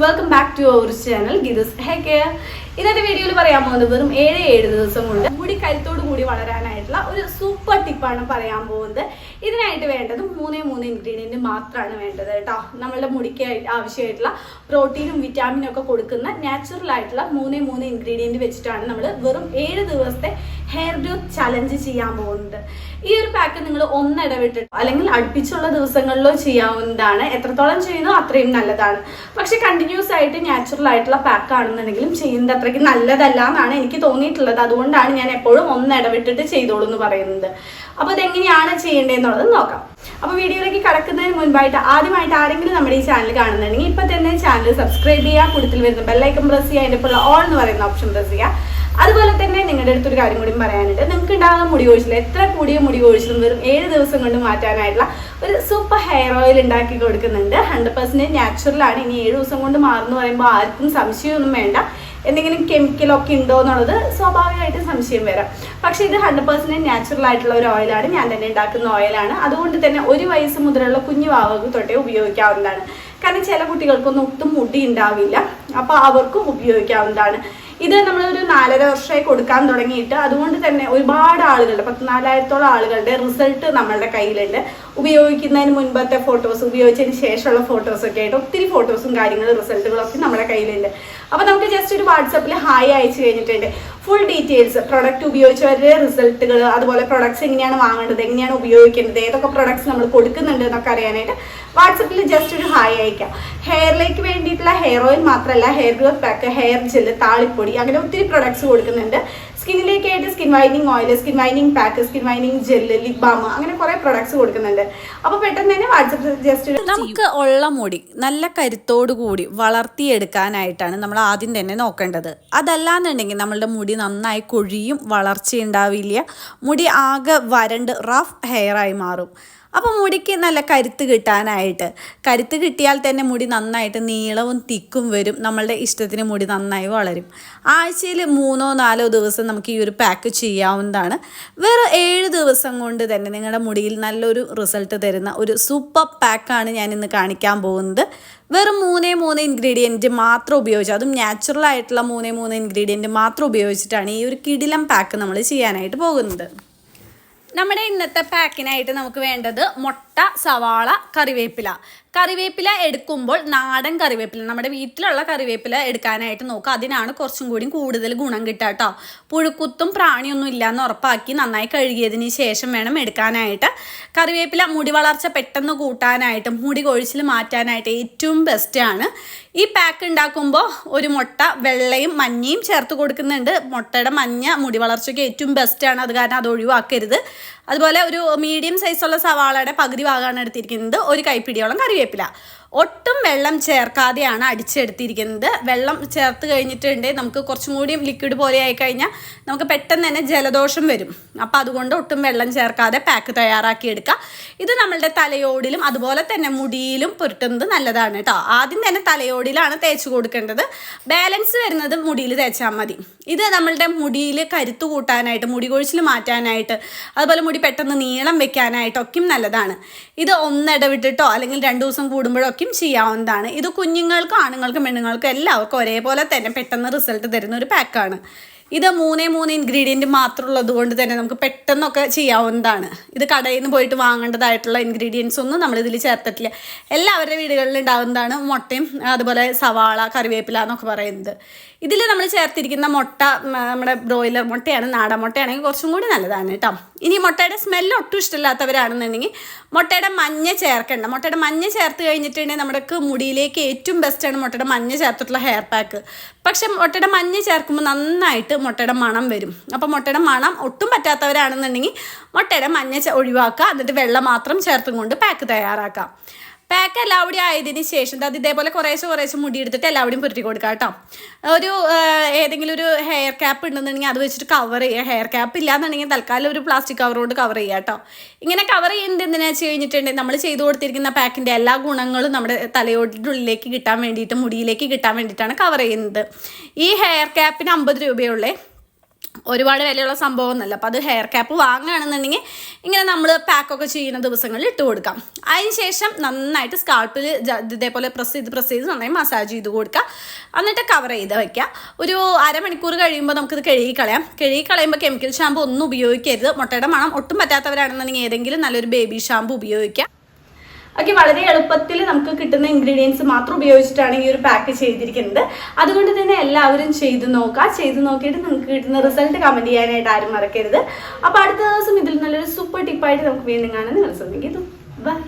Welcome back to our channel ഗിദസ് hair care ഇന്നത്തെ വീഡിയോയിൽ പറയാൻ പോകുന്നത് വെറും ഏഴ് ഏഴ് ദിവസം കൊണ്ട് മുടി കരുത്തോട് കൂടി വളരാനായിട്ടുള്ള ഒരു സൂപ്പർ ടിപ്പാണ് പറയാൻ പോകുന്നത്. ഇതിനായിട്ട് വേണ്ടത് മൂന്നേ മൂന്ന് ഇൻഗ്രീഡിയന്റ് മാത്രമാണ് വേണ്ടത് കേട്ടോ. നമ്മളുടെ മുടിക്ക് ആവശ്യമായിട്ടുള്ള പ്രോട്ടീനും വിറ്റാമിനും ഒക്കെ കൊടുക്കുന്ന നാച്ചുറൽ ആയിട്ടുള്ള മൂന്നേ മൂന്ന് ഇൻഗ്രീഡിയന്റ് വെച്ചിട്ടാണ് നമ്മൾ വെറും ഏഴ് ദിവസത്തെ ഹെയർ ഗ്രോത്ത് ചലഞ്ച് ചെയ്യാൻ പോകുന്നത് ഈ ഒരു പാക്ക് നിങ്ങൾ ഒന്നിടവിട്ടിട്ട് അല്ലെങ്കിൽ അടുപ്പിച്ചുള്ള ദിവസങ്ങളിലോ ചെയ്യാവുന്നതാണ്. എത്രത്തോളം ചെയ്യുന്നോ അത്രയും നല്ലതാണ്. പക്ഷെ കണ്ടിന്യൂസ് ആയിട്ട് നാച്ചുറൽ ആയിട്ടുള്ള പാക്ക് ആണെന്നുണ്ടെങ്കിലും ചെയ്യുന്നത് അത്രയ്ക്ക് നല്ലതല്ല എന്നാണ് എനിക്ക് തോന്നിയിട്ടുള്ളത്. അതുകൊണ്ടാണ് ഞാൻ എപ്പോഴും ഒന്നിടവിട്ടിട്ട് ചെയ്തോളൂ എന്ന് പറയുന്നത്. അപ്പോൾ ഇതെങ്ങനെയാണ് ചെയ്യേണ്ടതെന്നുള്ളത് നോക്കാം. അപ്പോൾ വീഡിയോയിലേക്ക് കടക്കുന്നതിന് മുൻപായിട്ട് ആദ്യമായിട്ട് ആരെങ്കിലും നമ്മുടെ ഈ ചാനൽ കാണുന്നുണ്ടെങ്കിൽ ഇപ്പൊ തന്നെ ചാനൽ സബ്സ്ക്രൈബ് ചെയ്യുക കൂടുതൽ വരുന്ന ബെല്ലൈക്കൺ പ്രസ് ചെയ്യുക ഇപ്പോൾ ഓൾ എന്ന് പറയുന്ന ഓപ്ഷൻ പ്രസ് ചെയ്യുക. അതുപോലെ തന്നെ നിങ്ങളുടെ അടുത്തൊരു കാര്യം കൂടി പറയാനുണ്ട്. നിങ്ങൾക്ക് ഉണ്ടാകുന്ന മുടി കൊഴിച്ചിൽ എത്ര കൂടിയ മുടി കൊഴിച്ചിലും വെറും ഏഴ് ദിവസം കൊണ്ട് മാറ്റാനായിട്ടുള്ള ഒരു സൂപ്പർ ഹെയർ ഓയിൽ ഉണ്ടാക്കി കൊടുക്കുന്നുണ്ട്. ഹൺഡ്രഡ് പെർസെന്റ് നാച്ചുറലാണ് ഇനി ഏഴ് ദിവസം കൊണ്ട് മാറുന്നു പറയുമ്പോൾ ആർക്കും സംശയമൊന്നും വേണ്ട. എന്തെങ്കിലും കെമിക്കലൊക്കെ ഉണ്ടോ എന്നുള്ളത് സ്വാഭാവികമായിട്ട് സംശയം വരാം. പക്ഷേ ഇത് ഹൺഡ്രഡ് പെർസെന്റ് നാച്ചുറൽ ആയിട്ടുള്ള ഒരു ഓയിലാണ് ഞാൻ തന്നെ ഉണ്ടാക്കുന്ന ഓയിലാണ് അതുകൊണ്ട് തന്നെ ഒരു വയസ്സ് മുതലുള്ള കുഞ്ഞു വാവകൾക്ക് തൊട്ടേ ഉപയോഗിക്കാവുന്നതാണ്. കാരണം ചില കുട്ടികൾക്കൊന്നും ഒട്ടും മുടി ഉണ്ടാവില്ല. അപ്പോൾ അവർക്കും ഉപയോഗിക്കാവുന്നതാണ്. ഇത് ഒരു നാലര വർഷമായി കൊടുക്കാൻ തുടങ്ങിയിട്ട് അതുകൊണ്ട് തന്നെ ഒരുപാട് ആളുകളുടെ പത്ത് നാലായിരത്തോളം ആളുകളുടെ റിസൾട്ട് നമ്മളുടെ കയ്യിലുണ്ട്. ഉപയോഗിക്കുന്നതിന് മുൻപത്തെ ഫോട്ടോസ് ഉപയോഗിച്ചതിന് ശേഷമുള്ള ഫോട്ടോസൊക്കെ ആയിട്ട് ഒത്തിരി ഫോട്ടോസും കാര്യങ്ങളും റിസൾട്ടുകളൊക്കെ നമ്മുടെ കയ്യിലുണ്ട്. അപ്പോൾ നമുക്ക് ജസ്റ്റ് ഒരു വാട്സപ്പിൽ ഹായ് അയച്ചു കഴിഞ്ഞിട്ടുണ്ട്. ഫുൾ ഡീറ്റെയിൽസ് പ്രൊഡക്റ്റ് ഉപയോഗിച്ചവരുടെ റിസൾട്ടുകൾ അതുപോലെ പ്രൊഡക്ട്സ് എങ്ങനെയാണ് വാങ്ങേണ്ടത് എങ്ങനെയാണ് ഉപയോഗിക്കേണ്ടത് ഏതൊക്കെ പ്രൊഡക്ട്സ് നമ്മൾ കൊടുക്കുന്നുണ്ട് എന്നൊക്കെ അറിയാനായിട്ട് വാട്സപ്പിൽ ജസ്റ്റ് ഒരു ഹായ് അയക്കാം. ഹെയറിലേക്ക് വേണ്ടിയിട്ടുള്ള ഹെയർ ഓയിൽ മാത്രമല്ല hair growth pack hair gel താളിപ്പൊടി അങ്ങനെ ഒത്തിരി പ്രൊഡക്ട്സ് കൊടുക്കുന്നുണ്ട്. സ്കിന്നിലേക്കായിട്ട് skin വൈനിങ് oil skin വൈനിങ് pack skin വൈനിങ് gel lip balm അങ്ങനെ കുറെ പ്രൊഡക്ട്സ് കൊടുക്കുന്നുണ്ട്. അപ്പോൾ പെട്ടെന്ന് തന്നെ വാട്സപ്പ് ജസ്റ്റ് നമുക്ക് ഉള്ള മുടി നല്ല കരുത്തോടു കൂടി വളർത്തിയെടുക്കാനായിട്ടാണ് നമ്മൾ ആദ്യം തന്നെ നോക്കേണ്ടത്. അതല്ലാന്നുണ്ടെങ്കിൽ നമ്മളുടെ മുടി നന്നായി കൊഴിയും വളർച്ചയുണ്ടാവില്ല മുടി ആകെ വരണ്ട് റഫ് ഹെയറായി മാറും. അപ്പോൾ മുടിക്ക് നല്ല കരുത്ത് കിട്ടാനായിട്ട്. കരുത്ത് കിട്ടിയാൽ തന്നെ മുടി നന്നായിട്ട് നീളവും തിക്കും വരും. നമ്മളുടെ ഇഷ്ടത്തിന് മുടി നന്നായി വളരും. ആഴ്ചയിൽ മൂന്നോ നാലോ ദിവസം നമുക്ക് ഈ ഒരു പാക്ക് ചെയ്യാവുന്നതാണ്. വേറെ ഏഴ് ദിവസം കൊണ്ട് തന്നെ നിങ്ങളുടെ മുടിയിൽ നല്ലൊരു റിസൾട്ട് തരുന്ന ഒരു സൂപ്പർ പാക്കാണ് ഞാൻ ഇന്ന് കാണിക്കാൻ പോകുന്നത്. വെറും മൂന്നേ മൂന്ന് ഇൻഗ്രീഡിയന്റ് മാത്രം ഉപയോഗിച്ച് അതും നാച്ചുറൽ ആയിട്ടുള്ള മൂന്നേ മൂന്ന് ഇൻഗ്രീഡിയന്റ് മാത്രം ഉപയോഗിച്ചിട്ടാണ് ഈ ഒരു കിടിലം പാക്ക് നമ്മൾ ചെയ്യാനായിട്ട് പോകുന്നത്. നമ്മുടെ ഇന്നത്തെ പാക്കിനായിട്ട് നമുക്ക് വേണ്ടത് മുട്ട സവാള കറിവേപ്പില. കറിവേപ്പില എടുക്കുമ്പോൾ നാടൻ കറിവേപ്പില നമ്മുടെ വീട്ടിലുള്ള കറിവേപ്പില എടുക്കാനായിട്ട് നോക്കുക. അതിനാണ് കുറച്ചും കൂടി കൂടുതൽ ഗുണം കിട്ടുക കേട്ടോ പുഴുക്കുത്തും പ്രാണിയൊന്നും ഇല്ലയെന്ന് ഉറപ്പാക്കി നന്നായി കഴുകിയതിന് ശേഷം വേണം എടുക്കാനായിട്ട്. കറിവേപ്പില മുടി വളർച്ച പെട്ടെന്ന് കൂട്ടാനായിട്ടും മുടി കൊഴിച്ചിൽ മാറ്റാനായിട്ട് ഏറ്റവും ബെസ്റ്റാണ് ഈ പാക്ക് ഉണ്ടാക്കുമ്പോൾ ഒരു മുട്ട വെള്ളയും മഞ്ഞയും ചേർത്ത് കൊടുക്കുന്നുണ്ട്. മുട്ടയുടെ മഞ്ഞ മുടി വളർച്ചയ്ക്ക് ഏറ്റവും ബെസ്റ്റാണ് അത് കാരണം അത് ഒഴിവാക്കരുത്. അതുപോലെ ഒരു മീഡിയം സൈസുള്ള സവാളയുടെ പകുതി ഭാഗമാണ് എടുത്തിരിക്കുന്നത് ഒരു കൈപ്പിടിയോളം കറിവേപ്പില. ഒട്ടും വെള്ളം ചേർക്കാതെയാണ് അടിച്ചെടുത്തിരിക്കുന്നത്. വെള്ളം ചേർത്ത് കഴിഞ്ഞിട്ടുണ്ടെങ്കിൽ നമുക്ക് കുറച്ചും കൂടി ലിക്വിഡ് പോലെ ആയി കഴിഞ്ഞാൽ നമുക്ക് പെട്ടെന്ന് തന്നെ ജലദോഷം വരും. അപ്പോൾ അതുകൊണ്ട് ഒട്ടും വെള്ളം ചേർക്കാതെ പാക്ക് തയ്യാറാക്കി എടുക്കുക. ഇത് നമ്മളുടെ തലയോടിലും അതുപോലെ തന്നെ മുടിയിലും പുരട്ടുന്നത് നല്ലതാണ് കേട്ടോ. ആദ്യം തന്നെ തലയോടിലാണ് തേച്ച് കൊടുക്കേണ്ടത്. ബാലൻസ് വരുന്നത് മുടിയിൽ തേച്ചാൽ മതി. ഇത് നമ്മളുടെ മുടിയിൽ കരുത്ത് കൂട്ടാനായിട്ട് മുടി കൊഴിച്ചിൽ മാറ്റാനായിട്ട് അതുപോലെ മുടി പെട്ടെന്ന് നീളം വെക്കാനായിട്ടൊക്കെയും നല്ലതാണ്. ഇത് ഒന്നിടവിട്ടിട്ടോ അല്ലെങ്കിൽ രണ്ട് ദിവസം കൂടുമ്പോഴൊക്കെയും ചെയ്യാവുന്നതാണ്. ഇത് കുഞ്ഞുങ്ങൾക്കും ആണുങ്ങൾക്കും പെണ്ണുങ്ങൾക്കും എല്ലാവർക്കും ഒരേപോലെ തന്നെ പെട്ടെന്ന് റിസൾട്ട് തരുന്ന ഒരു പാക്കാണ് ഇത് മൂന്നേ മൂന്ന് ഇൻഗ്രീഡിയന്റ് മാത്രമുള്ളത് കൊണ്ട് തന്നെ നമുക്ക് പെട്ടെന്നൊക്കെ ചെയ്യാവുന്നതാണ്. ഇത് കടയിൽ നിന്ന് പോയിട്ട് വാങ്ങേണ്ടതായിട്ടുള്ള ഇൻഗ്രീഡിയൻസ് ഒന്നും നമ്മളിതിൽ ചേർത്തിട്ടില്ല. എല്ലാവരുടെ വീടുകളിൽ ഉണ്ടാകുന്നതാണ് മുട്ടയും അതുപോലെ സവാള കറിവേപ്പില എന്നൊക്കെ പറയുന്നത്. ഇതിൽ നമ്മൾ ചേർത്തിരിക്കുന്ന മുട്ട നമ്മുടെ ബ്രോയിലർ മുട്ടയാണ് നാടൻ മുട്ടയാണെങ്കിൽ കുറച്ചും കൂടി നല്ലതാണ് കേട്ടോ. ഇനി മുട്ടയുടെ സ്മെല്ല് ഒട്ടും ഇഷ്ടമില്ലാത്തവരാണെന്നുണ്ടെങ്കിൽ മുട്ടയുടെ മഞ്ഞ ചേർക്കേണ്ട. മുട്ടയുടെ മഞ്ഞ ചേർത്ത് കഴിഞ്ഞിട്ടുണ്ടെങ്കിൽ നമ്മുടെ മുടിയിലേക്ക് ഏറ്റവും ബെസ്റ്റാണ് മുട്ടയുടെ മഞ്ഞ ചേർത്തിട്ടുള്ള ഹെയർ പാക്ക് പക്ഷെ മുട്ടയുടെ മഞ്ഞ ചേർക്കുമ്പോൾ നന്നായിട്ട് മുട്ടയുടെ മണം വരും. അപ്പോൾ മുട്ടയുടെ മണം ഒട്ടും പറ്റാത്തവരാണെന്നുണ്ടെങ്കിൽ മുട്ടയുടെ മഞ്ഞ ഒഴിവാക്കുക. എന്നിട്ട് വെള്ളം മാത്രം ചേർത്തും കൊണ്ട് പാക്ക് തയ്യാറാക്കാം. പാക്ക് എല്ലാവിടെയും ആയതിനു ശേഷം അത് ഇതേപോലെ കുറേശ്ശെ കുറേശ്ശെ മുടി എടുത്തിട്ട് എല്ലാവിടെയും പുരട്ടി കൊടുക്കുക കേട്ടോ. ഒരു ഏതെങ്കിലും ഒരു ഹെയർ ക്യാപ്പ് ഉണ്ടെന്നുണ്ടെങ്കിൽ അത് വെച്ചിട്ട് കവർ ചെയ്യുക ഹെയർ ക്യാപ്പ് ഇല്ലാന്നുണ്ടെങ്കിൽ തൽക്കാലം ഒരു പ്ലാസ്റ്റിക് കവർ കൊണ്ട് കവർ ചെയ്യുക കേട്ടോ. ഇങ്ങനെ കവർ ചെയ്യുന്നത് എന്തിനാ വെച്ച് കഴിഞ്ഞിട്ടുണ്ടെങ്കിൽ നമ്മൾ ചെയ്തു കൊടുത്തിരിക്കുന്ന പാക്കിന്റെ എല്ലാ ഗുണങ്ങളും നമ്മുടെ തലയോടിന്റെ ഉള്ളിലേക്ക് കിട്ടാൻ വേണ്ടിയിട്ട് മുടിയിലേക്ക് കിട്ടാൻ വേണ്ടിയിട്ടാണ് കവർ ചെയ്യുന്നത്. ഈ ഹെയർ ക്യാപ്പിന് അമ്പത് രൂപയുള്ളേ. ഒരുപാട് വിലയുള്ള സംഭവം ഒന്നല്ല അപ്പോൾ അത് ഹെയർ ക്യാപ്പ് വാങ്ങുകയാണെന്നുണ്ടെങ്കിൽ ഇങ്ങനെ നമ്മൾ പാക്കൊക്കെ ചെയ്യുന്ന ദിവസങ്ങളിൽ ഇട്ട് കൊടുക്കാം. അതിന് ശേഷം നന്നായിട്ട് സ്കാൾപ്പിൽ ഇതേപോലെ പ്രസ് ചെയ്ത് പ്രസ് ചെയ്ത് നന്നായി മസാജ് ചെയ്ത് കൊടുക്കുക. എന്നിട്ട് കവർ ചെയ്ത് വയ്ക്കുക ഒരു അരമണിക്കൂർ കഴിയുമ്പോൾ നമുക്കിത് കഴുകി കളയാം. കഴുകി കളയുമ്പോൾ കെമിക്കൽ ഷാമ്പു ഒന്നും ഉപയോഗിക്കരുത്. മുട്ടയുടെ മണം ഒട്ടും പറ്റാത്തവരാണെന്നുണ്ടെങ്കിൽ ഏതെങ്കിലും നല്ലൊരു ബേബി ഷാമ്പു ഉപയോഗിക്കുക. ഓക്കെ വളരെ എളുപ്പത്തിൽ നമുക്ക് കിട്ടുന്ന ഇൻഗ്രീഡിയൻസ് മാത്രം ഉപയോഗിച്ചിട്ടാണ് ഈ ഒരു പാക്ക് ചെയ്തിരിക്കുന്നത്. അതുകൊണ്ട് തന്നെ എല്ലാവരും ചെയ്ത് നോക്കുക ചെയ്ത് നോക്കിയിട്ട് നിങ്ങൾക്ക് കിട്ടുന്ന റിസൾട്ട് കമന്റ് ചെയ്യാനായിട്ട് ആരും മറക്കരുത്. അപ്പോൾ അടുത്ത ദിവസം ഇതിൽ നല്ലൊരു സൂപ്പർ ടിപ്പായിട്ട് നമുക്ക് വീണ്ടും കാണാൻ നിങ്ങൾ ശ്രമിക്കുന്നു ബൈ